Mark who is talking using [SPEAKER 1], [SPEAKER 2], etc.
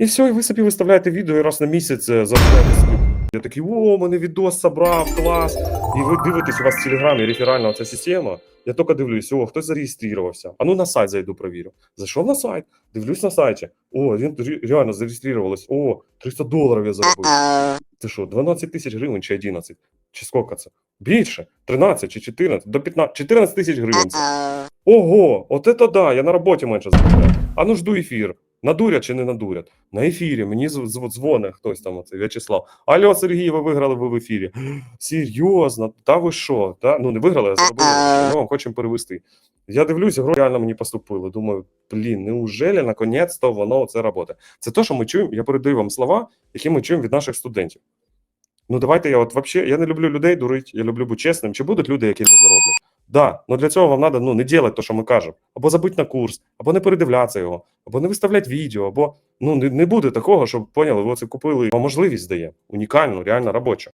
[SPEAKER 1] І все, і ви собі виставляєте відео і раз на місяць е, заробляєте собі. Я такий, о, мене відос собрав, клас. І ви дивитесь, у вас в Телеграмі реферальна ця система. Я тільки дивлюсь, о, хтось зареєструвався. А ну на сайт зайду, провірю. Зайшов на сайт, дивлюсь на сайті. О, він реально зареєструвалось. О, 300 доларів я заробив. Це що, 12 тисяч гривень чи 11? Чи скільки це? Більше? 13 чи 14? До 15, 14 тисяч гривень. Ого, от це да, я на роботі менше заробляю. А ну жду ефір. Надурять чи не надурять? На ефірі мені зв- зв- дзвонить хтось там, оцей В'ячеслав. Алло, Сергій, ви виграли ви в ефірі. Серйозно? Та ви що? Та? Ну не виграли, а заробили. Ми вам хочемо перевести. Я дивлюсь, гроші реально мені поступили. Думаю, блін, неужели наконець-то воно це працює? Це те, що ми чуємо. Я передаю вам слова, які ми чуємо від наших студентів. Ну давайте я от вообще, я не люблю людей дурить, я люблю бути чесним. Чи будуть люди, які не зароблять? Да, але для цього вам треба ну, не робити те, що ми кажемо. Або забити на курс, або не передивлятися його, або не виставляти відео, або ну не, не буде такого, щоб поняли, ви це купили, можливість дає. Унікальну, реально робочу.